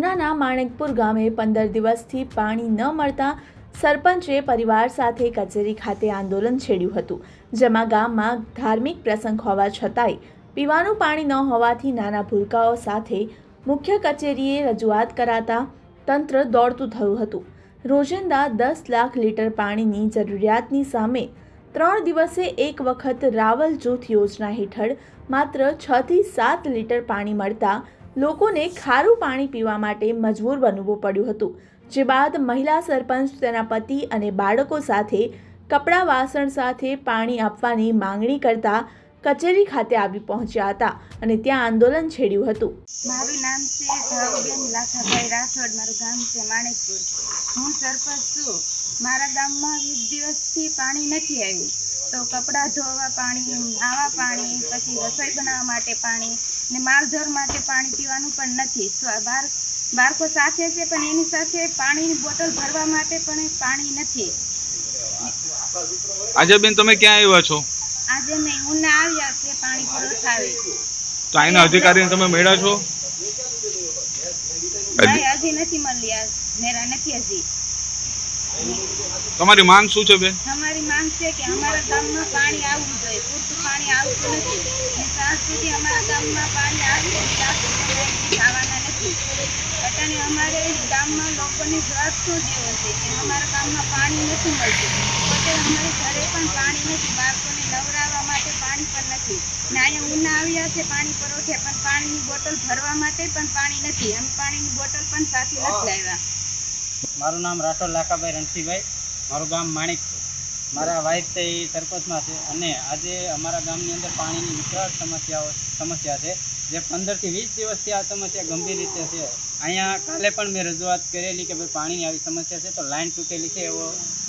ઉનાના માણેકપુર ગામે પંદર દિવસથી પાણી ન મળતા સરપંચે પરિવાર સાથે કચેરી ખાતે આંદોલન છેડ્યું હતું, જેમાં ગામમાં ધાર્મિક પ્રસંગ હોવા છતાંય પીવાનું પાણી ન હોવાથી નાના ભૂલકાઓ સાથે મુખ્ય કચેરીએ રજૂઆત કરાતા તંત્ર દોડતું થયું હતું. રોજિંદા દસ લાખ લીટર પાણીની જરૂરિયાતની સામે ત્રણ દિવસે એક વખત રાવલ જૂથ યોજના હેઠળ માત્ર છથી સાત લીટર પાણી મળતા લોકોને ખારું પાણી પીવા માટે મજબૂર બનવું પડ્યું હતું, જે બાદ મહિલા સરપંચ, તેના પતિ અને બાળકો સાથે કપડાં વાસણ સાથે પાણી આપવાની માંગણી કરતા કચેરી ખાતે આવી પહોંચ્યા હતા અને ત્યાં આંદોલન છેડ્યું હતું. મારું નામ છે ભાવબેન લાખાભાઈ રાઠોડ, મારું ગામ છે માણેકપુર. હું સરપંચ છું. મારા ગામમાં વીસ દિવસથી પાણી નથી આવ્યું. તો કપડાં ધોવા પાણી, નાવા પાણી, પછી રસોઈ બનાવવા માટે પાણી ને માલધર માટે પાણી પીવાનું પણ નથી. બાર બાળકો સાથે છે પણ એની સાથે પાણીની બોટલ ભરવા માટે પણ પાણી નથી. આજે બેન તમે ક્યાં આવ્યા છો? આજે મેં ઉના આવ્યા છે પાણી પુરવઠાવે તો અહીંના અધિકારીને તમે મળ્યા છો? નહીં હજી નથી મળ્યા. મેરા નથી હજી. તમારી માંગ શું છે બેન? અમારી માંગ છે કે અમારા ગામમાં પાણી આવવું જોઈએ. પૂરતું પાણી આવતું નથી. ત્યાં સુધી અમારા ગામમાં પાણી સુધી અમે નથી. અટાણે અમારે ગામમાં લોકોની જરૂરત શું જેવો છે કે અમારા ગામમાં પાણી નથી મળતું. પોતે અમારે ઘરે પણ પાણી નથી. બાળકોને નવરાવવા માટે પાણી પણ નથી. ને અહીંયા ઉના આવ્યા છે પાણી પરોઠે, પણ પાણીની બોટલ ભરવા માટે પણ પાણી નથી. અમે પાણીની બોટલ પણ સાથે નથી લાવ્યા. મારું નામ રાઠોડ લાખાભાઈ રણસીભાઈ. મારું ગામ માણિકપુર. મારા વાઈફ છે એ સરપંચમાં છે અને આજે અમારા ગામની અંદર પાણીની વિકરાળ સમસ્યાઓ, સમસ્યા છે. જે પંદરથી વીસ દિવસથી આ સમસ્યા ગંભીર રીતે છે. અહીંયા કાલે પણ મેં રજૂઆત કરેલી કે ભાઈ પાણીની આવી સમસ્યા છે, તો લાઈન તૂટેલી છે એવો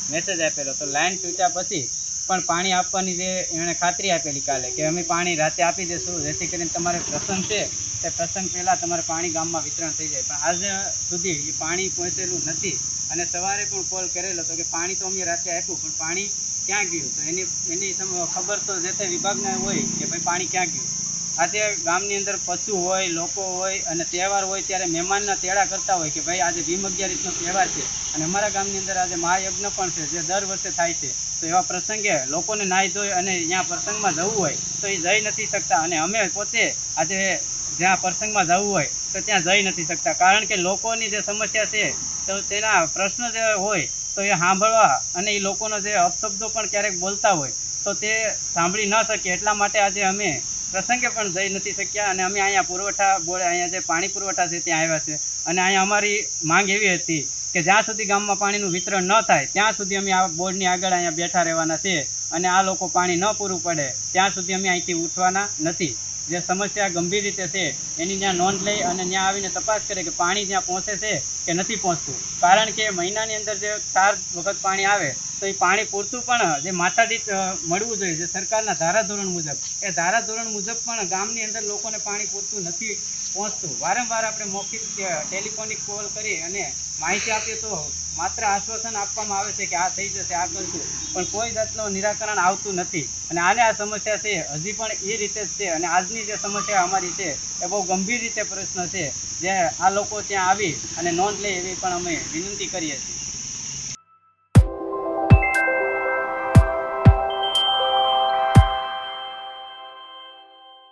મેસેજ આપેલો. તો લાઈન તૂટ્યા પછી પણ પાણી આપવાની જે એણે ખાતરી આપેલી કાલે કે અમે પાણી રાતે આપી દઈશું જેથી કરીને તમારે પ્રસંગ છે તે પ્રસંગ પહેલાં તમારે પાણી ગામમાં વિતરણ થઈ જાય. પણ આજ સુધી એ પાણી પહોંચેલું નથી. અને સવારે પણ કોલ કરેલો તો કે પાણી તો અમે રાતે આપ્યું, પણ પાણી ક્યાં ગયું? તો એની એની ખબર તો જે તે વિભાગને હોય કે ભાઈ પાણી ક્યાં ગયું? આજે ગામની અંદર પશુ હોય, લોકો હોય અને તહેવાર હોય ત્યારે મહેમાનના તેડા કરતા હોય કે ભાઈ આજે ભીમ અગિયારીસનો તહેવાર છે. અને અમારા ગામની અંદર આજે મહાયજ્ઞ પણ છે, જે દર વર્ષે થાય છે. તો એવા પ્રસંગે લોકોને નાહી ધોઈ અને ત્યાં પ્રસંગમાં જવું હોય તો એ જઈ નથી શકતા. અને અમે પોતે આજે જ્યાં પ્રસંગમાં જવું હોય તો ત્યાં જઈ નથી શકતા. કારણ કે લોકોની જે સમસ્યા છે, તો તેના પ્રશ્ન જે હોય તો એ સાંભળવા અને એ લોકોનો જે અપશબ્દો પણ ક્યારેક બોલતા હોય તો તે સાંભળી ન શકીએ. એટલા માટે આજે અમે પ્રસંગે પણ જઈ નથી શક્યા અને અમે અહીંયા પુરવઠા બોર્ડ, અહીંયા જે પાણી પુરવઠા છે ત્યાં આવ્યા છે. અને અહીંયા અમારી માંગ એવી હતી કે જ્યાં સુધી ગામમાં પાણીનું વિતરણ ન થાય, ત્યાં સુધી અમે આ બોર્ડની આગળ અહીંયા બેઠા રહેવાના છીએ અને આ લોકો પાણી ન પૂરું પડે, ત્યાં સુધી અમે અહીંથી ઉઠવાના નથી. જે સમસ્યા ગંભીર રીતે છે, એની ત્યાં નોંધ લઈ અને ત્યાં આવીને તપાસ કરે કે પાણી ત્યાં પહોંચે છે કે નથી પહોંચતું. કારણ કે મહિનાની અંદર જે ચાર વખત પાણી આવે, તો એ પાણી પૂરતું પણ, જે માથાદીઠ મળવું જોઈએ, જે સરકારના ધારાધોરણ મુજબ. એ ધારાધોરણ મુજબ પણ ગામની અંદર લોકોને પાણી પૂરતું નથી પહોંચતું. વારંવાર આપણે મૌખિક ટેલિફોનિક કોલ કરી અને માહિતી આપીએ તો માત્ર આશ્વાસન આપવામાં આવે છે કે આ થઈ જશે, આ કરશું. પણ કોઈ જાતનું નિરાકરણ આવતું નથી. અને આને આ સમસ્યા છે. હજી પણ એ રીતે જ છે. અને આજની જે સમસ્યા અમારી છે, એ બહુ ગંભીર રીતે પ્રશ્ન છે. જે આ લોકો ત્યાં આવી અને નોંધ લે એવી પણ અમે વિનંતી કરીએ છીએ.